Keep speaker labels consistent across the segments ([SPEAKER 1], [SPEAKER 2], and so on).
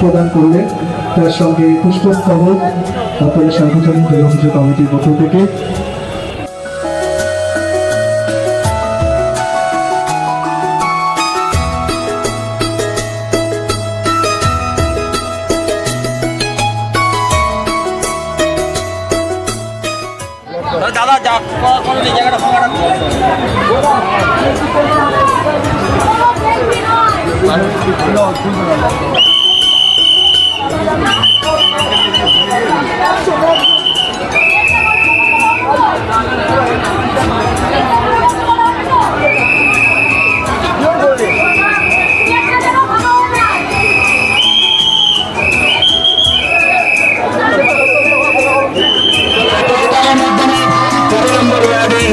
[SPEAKER 1] প্রদান করলেন তার সঙ্গে পুষ্পস্তবক তারপরে সাংগঠনিক দুর্গাপুজো কমিটির পক্ষ থেকে
[SPEAKER 2] দাদা যা কোনো জায়গাটা ফাঁকা রাখো।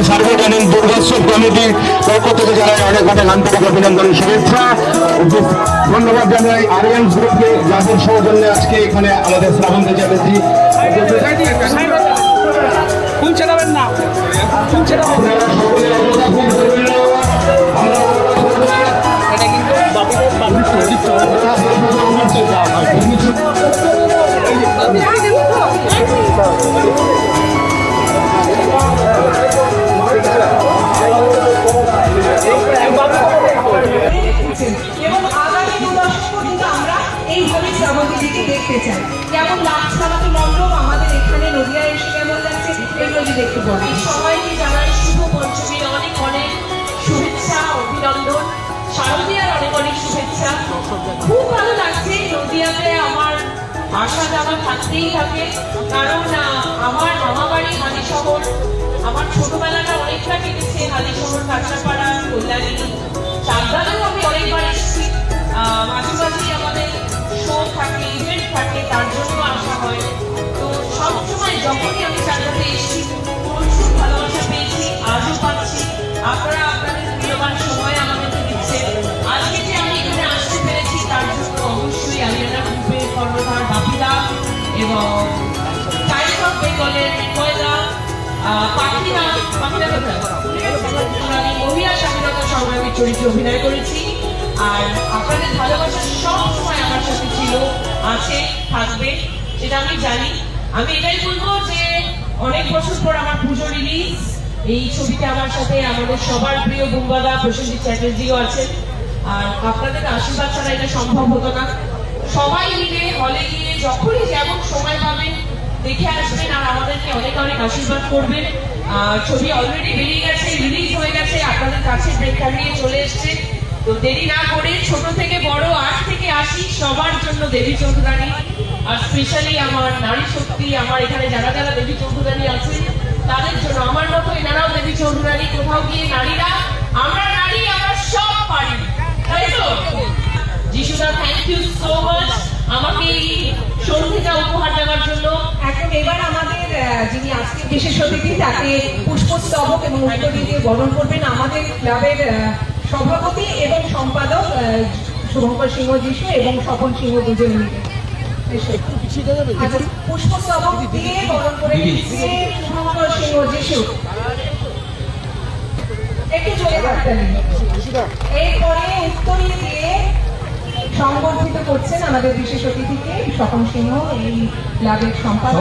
[SPEAKER 3] সার্বজনীন দুর্গোৎসব কমিটির পক্ষ থেকে জানাই অনেক অনেক আন্তরিক অভিনন্দন শুভেচ্ছা। ধন্যবাদ জানাই আরিয়ান গ্রুপকে যাদের সৌজন্যে আজকে এখানে আমাদের শ্রাবন্ত চ্যাটার্জি। আপনারা সকলে
[SPEAKER 4] শ্রাবন্তীদিকে দেখতে চাই। লাগছে আমাকে মণ্ডপ আমাদের এখানে নদিয়া এসে কেমন লাগছে এগুলো যদি একটু বলি।
[SPEAKER 5] সবাইকে জানাই শুভ পঞ্চমীর অনেক অনেক শুভেচ্ছা, অভিনন্দন। শারদীয়ার অনেক অনেক শুভেচ্ছা। খুব ভালো লাগছে নদিয়াতে আমার আসা যাওয়া থাকতেই থাকে। কারণ আমার মামা বাড়ি হালি শহর আমার ছোটবেলাটা অনেকটা কেটেছে হালি শহর কাঁচরাপাড়া কল্যাণী। চাকদাতেও আমি অনেকবার এসেছি। মাঝে শো থাকে ইভেন্ট থাকে তার জন্য আসা হয়। তো সবসময় যখনই আমি চাকদাতে এসেছি, প্রচুর ভালোবাসা পেয়েছি, আজও পাচ্ছি। আপনারা আপনাদের মূল্যবান সময় আমাদেরকে দিচ্ছেন আজকে যে আমি এখানে আসতে পেরেছি, তার জন্য অবশ্যই আলিয়ানা গ্রুপের কর্ণধার বাপিদা এবং টাইমস অফ বেঙ্গলের নিকয়দা পাখিরা পাখিরা কোথায়? আমি মহিলা স্বাধীনতা সংগ্রামীর চরিত্রে অভিনয় করেছি। আর আপনাদের থাকবে সেটা আমি জানি। আমি এটাই বলব যে অনেক বছর পর আমার পুজো রিলিজ এই ছবিতে আমার সাথে আমাদের সবার প্রিয় বুম্বাদা প্রসেনজিৎ চ্যাটার্জিও আছেন। আর আপনাদের আশীর্বাদ ছাড়া এটা সম্ভব হতো না। সবাই মিলে হলে গিয়ে যখনই যেমন সময় পাবেন, দেখে আসবেন আর আমাদেরকে অনেক অনেক আশীর্বাদ করবেন। ছবি অলরেডি বেরিয়ে গেছে রিলিজ হয়ে গেছে, আপনাদের কাছে প্রেক্ষা নিয়ে চলে এসছে। তো দেরি না করে ছোট থেকে বড়, আট থেকে আশি, সবার জন্য দেবী চৌধুরানী। আর স্পেশালি আমার নারী শক্তি, আমার এখানে যারা যারা দেবী চৌধুরানী আছে তাদের জন্য আমার মতো এনারাও দেবী চৌধুরানী, কোথাও গিয়ে নারীরা, আমরা নারী, আমরা সব পারি। তাই তো? যিশুদা থ্যাংক ইউ সো মাচ আমাকে এই সন্ধ্যেটা উপহার দেওয়ার জন্য।
[SPEAKER 4] এখন এবার আমাদের যিনি আজকের বিশেষ অতিথি, তাকে পুষ্পস্তবক এবং উত্তরী দিয়ে বরণ করবেন আমাদের ক্লাবের সভাপতি এবং সম্পাদক শুভঙ্কর সিংহ যিশু এবং স্বপন সিংহ দুজন মিলে এসো। পুষ্পস্তবক দিয়ে বরণ করে দিচ্ছে শুভঙ্কর সিংহ যিশু। একটু এরপরে উত্তরী দিয়ে সংবর্ধিত করছেন আমাদের বিশেষ অতিথিকে সকম সিংহ এই ক্লাবের সম্পাদক।